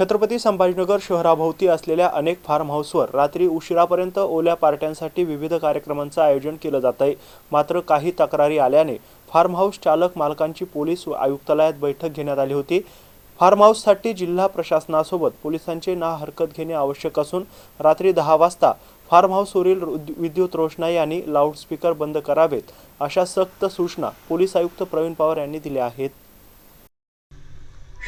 छत्रपती संभाजीनगर शहराभोवती असलेल्या अनेक फार्म हाऊसवर रात्री उशिरापर्यंत ओल्या पार्ट्यांसाठी विविध कार्यक्रमांचं आयोजन केलं जात आहे. मात्र काही तक्रारी आल्याने फार्म हाऊस चालक मालकांची पोलीस आयुक्तालयात बैठक घेण्यात आली होती. फार्म हाऊससाठी जिल्हा प्रशासनासोबत पोलिसांचे ना हरकत घेणे आवश्यक असून रात्री दहा वाजता फार्म हाऊसवरील रुद- विद्युत रोषणाई आणि लाऊडस्पीकर बंद करावेत अशा सक्त सूचना पोलीस आयुक्त प्रवीण पवार यांनी दिल्या आहेत.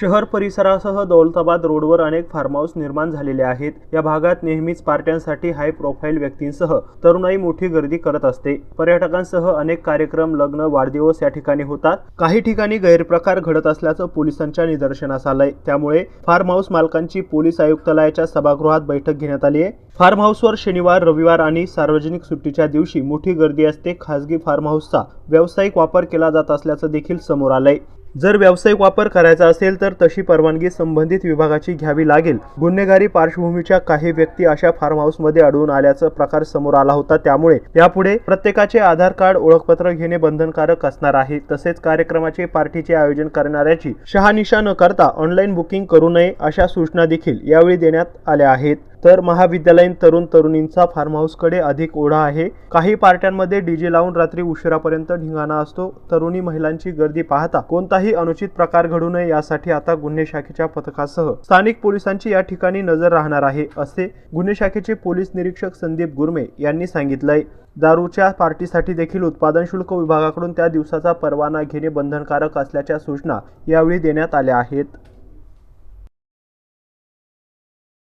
शहर परिसरासह दौलताबाद रोडवर अनेक फार्म हाऊस निर्माण झालेले आहेत. या भागात नेहमीच पार्ट्यांसाठी हाय प्रोफाईल व्यक्तींसह तरुणाई मोठी गर्दी करत असते. पर्यटकांसह अनेक कार्यक्रम लग्न वाढदिवस या ठिकाणी होतात. काही ठिकाणी गैरप्रकार घडत असल्याचं पोलिसांच्या निदर्शनास आलंय. त्यामुळे फार्म हाऊस मालकांची पोलीस आयुक्तालयाच्या सभागृहात बैठक घेण्यात आली आहे. फार्म हाऊसवर शनिवार रविवार आणि सार्वजनिक सुट्टीच्या दिवशी मोठी गर्दी असते. खासगी फार्म हाऊसचा व्यावसायिक वापर केला जात असल्याचं देखील समोर आलंय. जर व्यावसायिक वापर करायचा असेल तर तशी परवानगी संबंधित विभागाची घ्यावी लागेल. गुन्हेगारी पार्श्वभूमीच्या काही व्यक्ती अशा फार्म हाऊसमध्ये आढळून आल्याचा प्रकार समोर आला होता. त्यामुळे यापुढे प्रत्येकाचे आधार कार्ड ओळखपत्र घेणे बंधनकारक असणार आहे. तसेच कार्यक्रमाचे पार्टीचे आयोजन करणाऱ्याची शहानिशा न करता ऑनलाईन बुकिंग करू नये अशा सूचना देखील यावेळी देण्यात आल्या आहेत. तर महाविद्यालयीन तरुण तरुणींचा फार्म हाऊसकडे अधिक ओढा आहे. काही पार्ट्यांमध्ये डीजे लावून रात्री उशिरापर्यंत ढिंगाणा असतो. तरुणी महिलांची गर्दी पाहता कोणताही अनुचित प्रकार घडू नये यासाठी आता गुन्हे शाखेच्या पथकासह स्थानिक पोलिसांची या ठिकाणी नजर राहणार आहे असे गुन्हे शाखेचे पोलीस निरीक्षक संदीप गुरमे यांनी सांगितलंय. दारूच्या पार्टीसाठी देखील उत्पादन शुल्क विभागाकडून त्या दिवसाचा परवाना घेणे बंधनकारक असल्याच्या सूचना यावेळी देण्यात आल्या आहेत.